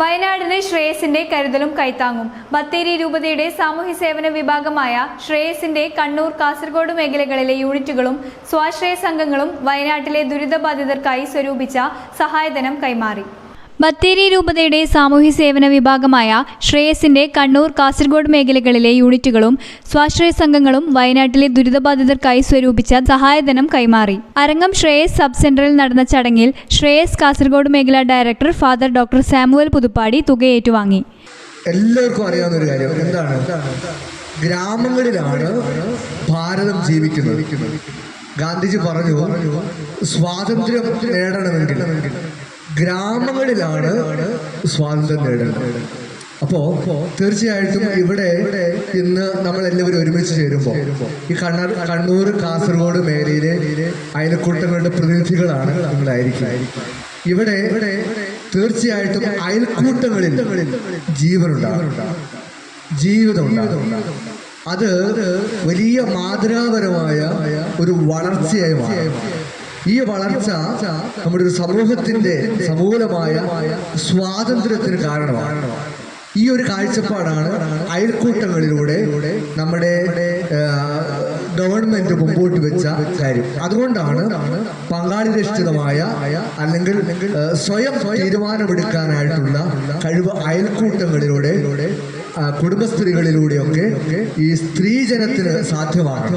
വയനാടിന് ശ്രേയസിന്റെ കരുതലും കൈത്താങ്ങും. ബത്തേരി രൂപതയുടെ സാമൂഹ്യ സേവന വിഭാഗമായ ശ്രേയസിന്റെ കണ്ണൂർ കാസർഗോഡ് മേഖലകളിലെ യൂണിറ്റുകളും സ്വാശ്രയ സംഘങ്ങളും വയനാട്ടിലെ ദുരിതബാധിതർക്കായി സ്വരൂപിച്ച സഹായധനം കൈമാറി. ബത്തേരി രൂപതയുടെ സാമൂഹ്യ സേവന വിഭാഗമായ ശ്രേയസിന്റെ കണ്ണൂർ കാസർഗോഡ് മേഖലകളിലെ യൂണിറ്റുകളും സ്വാശ്രയ സംഘങ്ങളും വയനാട്ടിലെ ദുരിതബാധിതർക്കായി സ്വരൂപിച്ച സഹായധനം കൈമാറി. അരങ്ങം ശ്രേയസ് സബ് സെന്ററിൽ നടന്ന ചടങ്ങിൽ ശ്രേയസ് കാസർഗോഡ് മേഖലാ director father doctor Samuel Puthuppadi തുക ഏറ്റുവാങ്ങി എല്ലാവർക്കും അറിയാവുന്ന ഒരു കാര്യം. എന്താണ്? ഗ്രാമങ്ങളിലാണ് ഭാരതം ജീവിക്കുന്നത്. ഗാന്ധിജി പറഞ്ഞു സ്വാതന്ത്ര്യം നേടണമെങ്കിൽ ഗ്രാമങ്ങളിലാണ് സ്വാതന്ത്ര്യം നേടേണ്ടത് അപ്പോ തീർച്ചയായിട്ടും ഇവിടെ ഇന്ന് നമ്മൾ എല്ലാവരും ഒരുമിച്ച് ചേരുമ്പോൾ ഈ കണ്ണൂർ കണ്ണൂർ കാസർഗോഡ് മേഖലയിലെ അയൽക്കൂട്ടങ്ങളുടെ പ്രതിനിധികളാണ് നമ്മളായിരിക്കും. ഇവിടെ തീർച്ചയായിട്ടും അയൽക്കൂട്ടങ്ങളിൽ ജീവനുണ്ടാകും. ജീവിതം അത് വലിയ മാതൃകാപരമായ ഒരു വളർച്ചയായി മാറും. ഈ വളർച്ച നമ്മുടെ ഒരു സമൂഹത്തിന്റെ സമൂലമായ സ്വാതന്ത്ര്യത്തിന് കാരണമാണ്. ഈ ഒരു കാഴ്ചപ്പാടാണ് അയൽക്കൂട്ടങ്ങളിലൂടെ നമ്മുടെ ഗവൺമെന്റ് മുമ്പോട്ട് വെച്ച കാര്യം. അതുകൊണ്ടാണ് പങ്കാളിരക്ഷിതമായ അല്ലെങ്കിൽ സ്വയം തീരുമാനമെടുക്കാനായിട്ടുള്ള കഴിവ് അയൽക്കൂട്ടങ്ങളിലൂടെ കുടുംബസ്ത്രീകളിലൂടെയൊക്കെ ഈ സ്ത്രീജനത്തിന് സാധ്യമാണ്.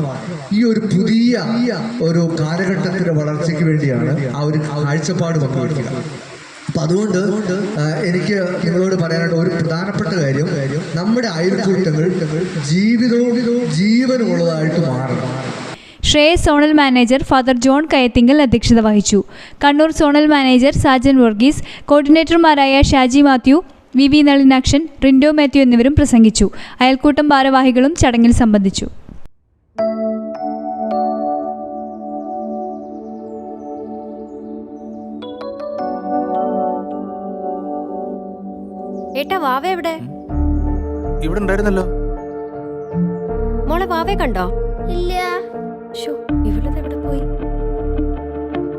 ഈ ഒരു പുതിയ ഒരു കാലഘട്ടത്തിന്റെ വളർച്ചയ്ക്ക് വേണ്ടിയാണ് ആ ഒരു കാഴ്ചപ്പാട് പങ്കുവയ്ക്കുക അപ്പൊ അതുകൊണ്ട് എനിക്ക് നിങ്ങളോട് പറയാനുള്ള ഒരു പ്രധാനപ്പെട്ട കാര്യം. നമ്മുടെ അയൽക്കൂട്ടങ്ങൾ ജീവിതവും ജീവനുള്ളതായിട്ട് മാറണം. Shreyas zonal manager father John Kayathinkal അധ്യക്ഷത വഹിച്ചു. കണ്ണൂർ സോണൽ മാനേജർ സാജൻ വർഗീസ് കോർഡിനേറ്റർമാരായ ഷാജി മാത്യു വി വി നളിനാക്ഷൻ റിൻഡോ മാത്യു എന്നിവരും പ്രസംഗിച്ചു. അയൽക്കൂട്ടം ഭാരവാഹികളും ചടങ്ങിൽ സംബന്ധിച്ചു. ഏട്ടാ വാവ എവിടെ? ഇവിടെ ഉണ്ടായിരുന്നല്ലോ. മോളെ വാവ കണ്ടോ? ഇല്ല. ഷോ ഇവളത് എവിടെ പോയി?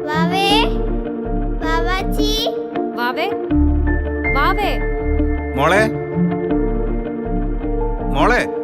വാവേ വാവാച്ചി. വാവേ വാവേ. മോളെ മോളെ.